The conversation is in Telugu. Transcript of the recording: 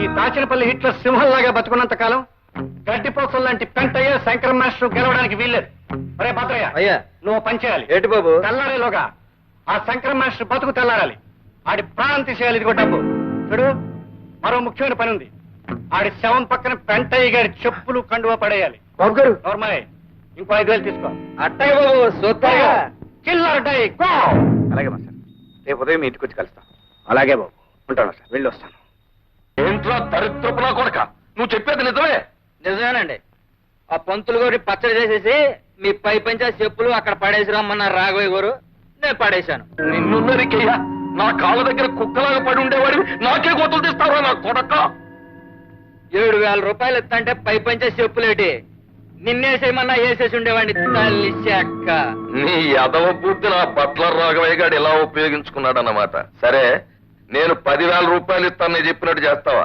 ఈ దాచినపల్లి హిట్లర్ సింహంలాగా బతుకున్నంత కాలం గడ్డిపోసం లాంటి పెంటయ్య శంకర మాస్టర్ గెలవడానికి వీల్లేదు. అరే భద్రయ్య అయ్యా. నువ్వు పనిచేయాలి ఏటి బాబు? తెల్లారేలోగా ఆ శంకర మాస్టర్ బతుకు తెల్లారాలి. ఆడి ప్రాణం తీసేయాలి ఇదిగో డబ్బు. చూడు మరో ముఖ్యమైన పని ఉంది. ఆడి శవం పక్కన పెంటయ్య గారి చెప్పులు కండువా పడేయాలి. బాబు గారు. నోర్మలే ఇంకో ఐదు వేలు తీసుకో. అట్టయ్య బాబు సూత్తాగా చిల్లర డై అలాగే సార్ రేపు ఉదయం మీ ఇంటికి వచ్చి కలుస్తాం. అలాగే బాబు. ఉంటాను సార్ వెళ్ళి వస్తాను. ఏంట్రా దరిద్రపునా కొడక? నువ్వు చెప్పేది నిజమే? నిజమేనండి. ఆ పంతులు గారి పచ్చడి చేసేసి మీ పై పంచా చెప్పులు అక్కడ పడేసి రమ్మన్నారు రాఘవయ్య గారు నేను పడేశాను. నిన్ను నరికేయ్యా నా కాళ్ళ దగ్గర కుక్కలాగా పడి ఉండేవాడివి. నాకే గోతులు తీస్తావా నా కొడక? ఏడు వేల రూపాయలు ఇస్తంటే పై పంచా చెప్పులేటి. నిన్నేసేయమన్నా వేసేసి ఉండేవాడిని తల్లి చెక్క నీ యదవ బుద్ధి నా బట్లర్ రాఘవయ్య గారు ఇలా ఉపయోగించుకున్నాడన్నమాట? సరే నేను పదివేల రూపాయలు ఇస్తానని చెప్పినట్టు చేస్తావా?